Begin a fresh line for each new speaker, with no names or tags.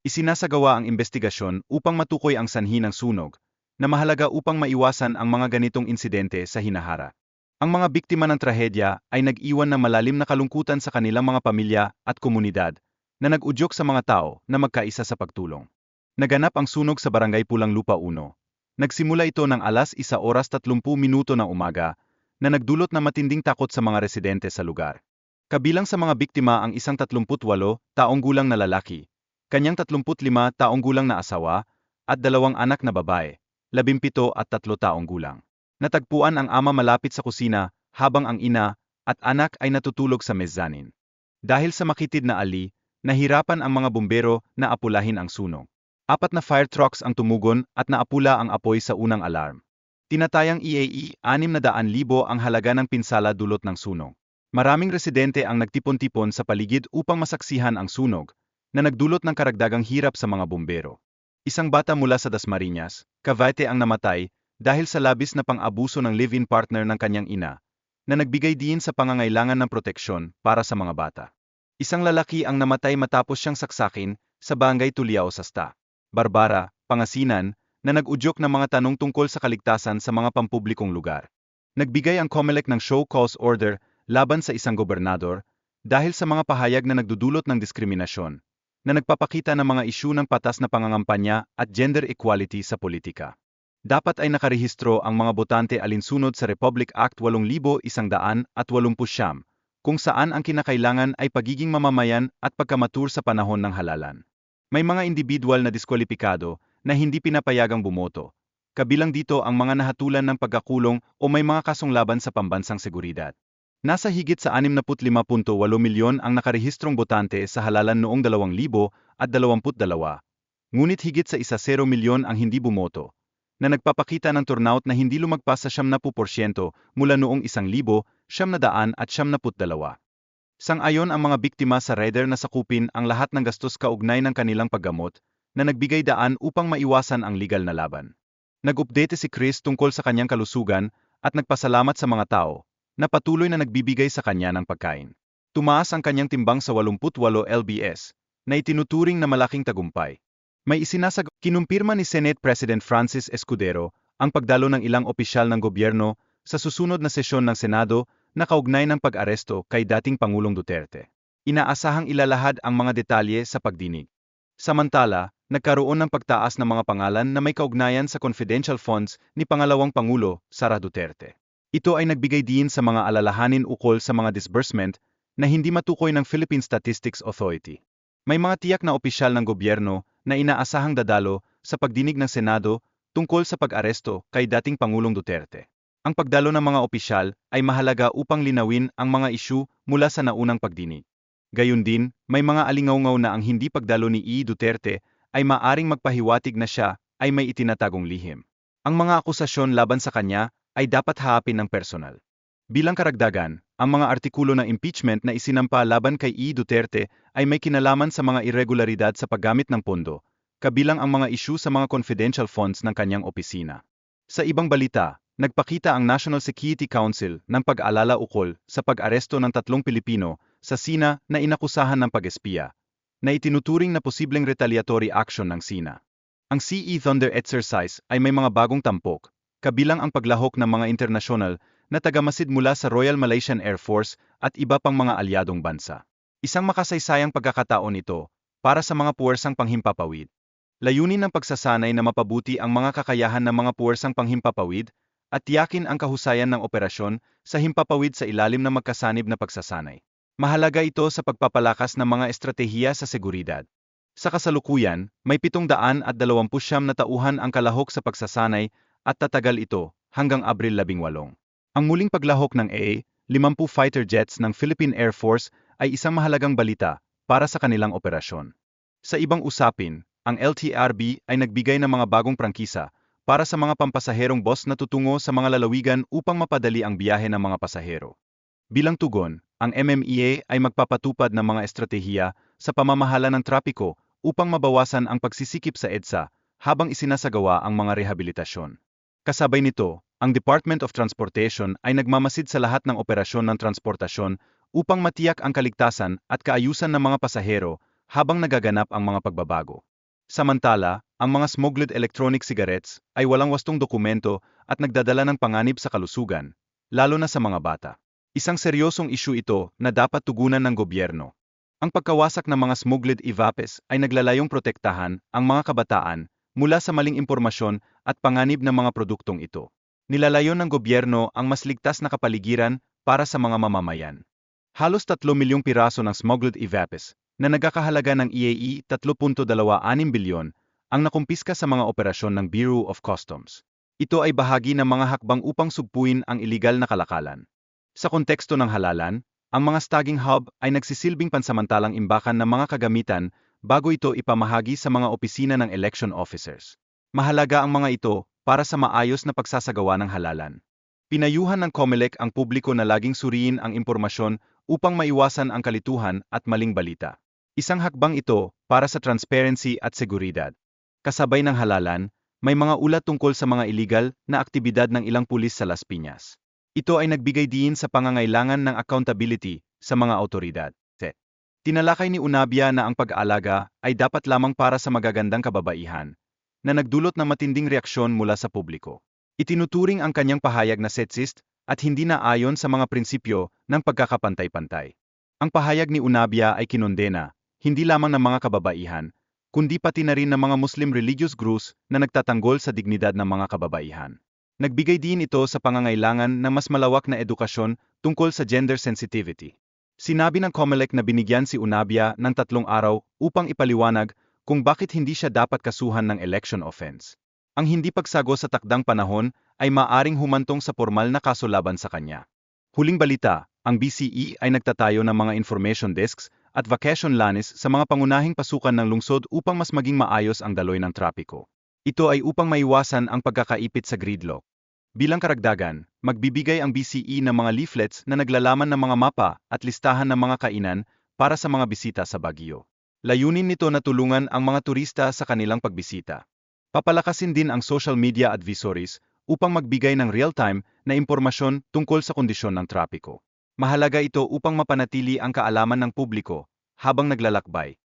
Isinasagawa ang investigasyon upang matukoy ang sanhi ng sunog, na mahalaga upang maiwasan ang mga ganitong insidente sa hinahara. Ang mga biktima ng trahedya ay nag-iwan ng malalim na kalungkutan sa kanilang mga pamilya at komunidad, na nag-udyok sa mga tao na magkaisa sa pagtulong. Naganap ang sunog sa Barangay Pulang Lupa 1. Nagsimula ito ng alas 1 oras 30 minuto ng umaga, na nagdulot ng matinding takot sa mga residente sa lugar. Kabilang sa mga biktima ang isang 38 taong gulang na lalaki, kanyang 35 taong gulang na asawa, at dalawang anak na babae, 17 at 3 taong gulang. Natagpuan ang ama malapit sa kusina, habang ang ina at anak ay natutulog sa mezzanin. Dahil sa makitid na ali, nahirapan ang mga bumbero na apulahin ang sunog. Apat na fire trucks ang tumugon at naapula ang apoy sa unang alarm. Tinatayang E EAE 600,000 ang halaga ng pinsala dulot ng sunog. Maraming residente ang nagtipon-tipon sa paligid upang masaksihan ang sunog, na nagdulot ng karagdagang hirap sa mga bumbero. Isang bata mula sa Dasmariñas, Cavite ang namatay dahil sa labis na pang-abuso ng live-in partner ng kanyang ina, na nagbigay din sa pangangailangan ng proteksyon para sa mga bata. Isang lalaki ang namatay matapos siyang saksakin sa Barangay Tuliao Sasta. Barbara, Pangasinan, na nag-udyok ng mga tanong tungkol sa kaligtasan sa mga pampublikong lugar. Nagbigay ang COMELEC ng show cause order laban sa isang gobernador dahil sa mga pahayag na nagdudulot ng diskriminasyon, na nagpapakita ng mga isyu ng patas na pangangampanya at gender equality sa politika. Dapat ay nakarehistro ang mga botante alinsunod sa Republic Act 8180 kung saan ang kinakailangan ay pagiging mamamayan at pagkamatur sa panahon ng halalan. May mga individual na diskwalipikado na hindi pinapayagang bumoto. Kabilang dito ang mga nahatulan ng pagkakulong o may mga kasong laban sa pambansang seguridad. Nasa higit sa 65.8 milyon ang nakarehistrong botante sa halalan noong 2022, ngunit higit sa 1.0 milyon ang hindi bumoto, na nagpapakita ng turnout na hindi lumagpas sa 70% mula noong 1,000, 700 at 72. Sang-ayon ang mga biktima sa rider na sakupin ang lahat ng gastos kaugnay ng kanilang paggamot, na nagbigay daan upang maiwasan ang legal na laban. Nag-update si Chris tungkol sa kanyang kalusugan at nagpasalamat sa mga tao na patuloy na nagbibigay sa kanya ng pagkain. Tumaas ang kanyang timbang sa 88 lbs, na itinuturing na malaking tagumpay. May isinasag, kinumpirma ni Senate President Francis Escudero ang pagdalo ng ilang opisyal ng gobyerno sa susunod na sesyon ng Senado na kaugnay ng pag-aresto kay dating Pangulong Duterte. Inaasahang ilalahad ang mga detalye sa pagdinig. Samantala, nagkaroon ng pagtaas ng mga pangalan na may kaugnayan sa confidential funds ni Pangalawang Pangulo, Sara Duterte. Ito ay nagbigay din sa mga alalahanin ukol sa mga disbursement na hindi matukoy ng Philippine Statistics Authority. May mga tiyak na opisyal ng gobyerno na inaasahang dadalo sa pagdinig ng Senado tungkol sa pag-aresto kay dating Pangulong Duterte. Ang pagdalo ng mga opisyal ay mahalaga upang linawin ang mga isyu mula sa naunang pagdinig. Gayun din, may mga alingaungaw na ang hindi pagdalo ni E. Duterte ay maaring magpahiwatig na siya ay may itinatagong lihim. Ang mga akusasyon laban sa kanya ay dapat haapin ng personal. Bilang karagdagan, ang mga artikulo ng impeachment na isinampa laban kay E. Duterte ay may kinalaman sa mga irregularidad sa paggamit ng pondo, kabilang ang mga isyu sa mga confidential funds ng kanyang opisina. Sa ibang balita, nagpakita ang National Security Council ng pag-alala ukol sa pag-aresto ng tatlong Pilipino sa Sina na inakusahan ng pag-espiya, na itinuturing na posibleng retaliatory action ng Sina. Ang CE Thunder exercise ay may mga bagong tampok, kabilang ang paglahok ng mga internasyonal na tagamasid mula sa Royal Malaysian Air Force at iba pang mga alyadong bansa. Isang makasaysayang pagkakataon ito para sa mga puwersang panghimpapawid. Layunin ng pagsasanay na mapabuti ang mga kakayahan ng mga puwersang panghimpapawid at tiyakin ang kahusayan ng operasyon sa himpapawid sa ilalim ng magkasanib na pagsasanay. Mahalaga ito sa pagpapalakas ng mga estratehiya sa seguridad. Sa kasalukuyan, may 729 na tauhan ang kalahok sa pagsasanay at tatagal ito hanggang Abril 18. Ang muling paglahok ng A-50 fighter jets ng Philippine Air Force ay isang mahalagang balita para sa kanilang operasyon. Sa ibang usapin, ang LTRB ay nagbigay ng mga bagong prangkisa para sa mga pampasaherong bus na tutungo sa mga lalawigan upang mapadali ang biyahe ng mga pasahero. Bilang tugon, ang MMEA ay magpapatupad ng mga estratehiya sa pamamahala ng trapiko upang mabawasan ang pagsisikip sa EDSA habang isinasagawa ang mga rehabilitasyon. Kasabay nito, ang Department of Transportation ay nagmamasid sa lahat ng operasyon ng transportasyon upang matiyak ang kaligtasan at kaayusan ng mga pasahero habang nagaganap ang mga pagbabago. Samantala, ang mga smuggled electronic cigarettes ay walang wastong dokumento at nagdadala ng panganib sa kalusugan, lalo na sa mga bata. Isang seryosong isyu ito na dapat tugunan ng gobyerno. Ang pagkawasak ng mga smuggled e-vapes ay naglalayong protektahan ang mga kabataan mula sa maling impormasyon at panganib ng mga produktong ito. Nilalayon ng gobyerno ang mas ligtas na kapaligiran para sa mga mamamayan. Halos 3 milyong piraso ng smuggled e-vapes na nagkakahalaga ng E EAE 3.26 bilyon ang nakumpiska sa mga operasyon ng Bureau of Customs. Ito ay bahagi ng mga hakbang upang sugpuin ang iligal na kalakalan. Sa konteksto ng halalan, ang mga staging hub ay nagsisilbing pansamantalang imbakan ng mga kagamitan bago ito ipamahagi sa mga opisina ng election officers. Mahalaga ang mga ito para sa maayos na pagsasagawa ng halalan. Pinayuhan ng COMELEC ang publiko na laging suriin ang impormasyon upang maiwasan ang kalituhan at maling balita. Isang hakbang ito para sa transparency at seguridad. Kasabay ng halalan, may mga ulat tungkol sa mga illegal na aktibidad ng ilang pulis sa Las Piñas. Ito ay nagbigay diin sa pangangailangan ng accountability sa mga autoridad. Tinalakay ni Unabia na ang pag-aalaga ay dapat lamang para sa magagandang kababaihan, na nagdulot ng matinding reaksyon mula sa publiko. Itinuturing ang kanyang pahayag na sexist at hindi na ayon sa mga prinsipyo ng pagkakapantay-pantay. Ang pahayag ni Unabia ay kinondena, hindi lamang ng mga kababaihan, kundi pati na rin ng mga Muslim religious groups na nagtatanggol sa dignidad ng mga kababaihan. Nagbigay din ito sa pangangailangan ng mas malawak na edukasyon tungkol sa gender sensitivity. Sinabi ng COMELEC na binigyan si Unabia ng tatlong araw upang ipaliwanag kung bakit hindi siya dapat kasuhan ng election offense. Ang hindi pagsago sa takdang panahon ay maaring humantong sa formal na kaso laban sa kanya. Huling balita, ang BCE ay nagtatayo ng mga information desks at vacation lanes sa mga pangunahing pasukan ng lungsod upang mas maging maayos ang daloy ng trapiko. Ito ay upang maiwasan ang pagkakaipit sa gridlock. Bilang karagdagan, magbibigay ang BCE ng mga leaflets na naglalaman ng mga mapa at listahan ng mga kainan para sa mga bisita sa Baguio. Layunin nito na tulungan ang mga turista sa kanilang pagbisita. Papalakasin din ang social media advisories upang magbigay ng real-time na impormasyon tungkol sa kondisyon ng trapiko. Mahalaga ito upang mapanatili ang kaalaman ng publiko habang naglalakbay.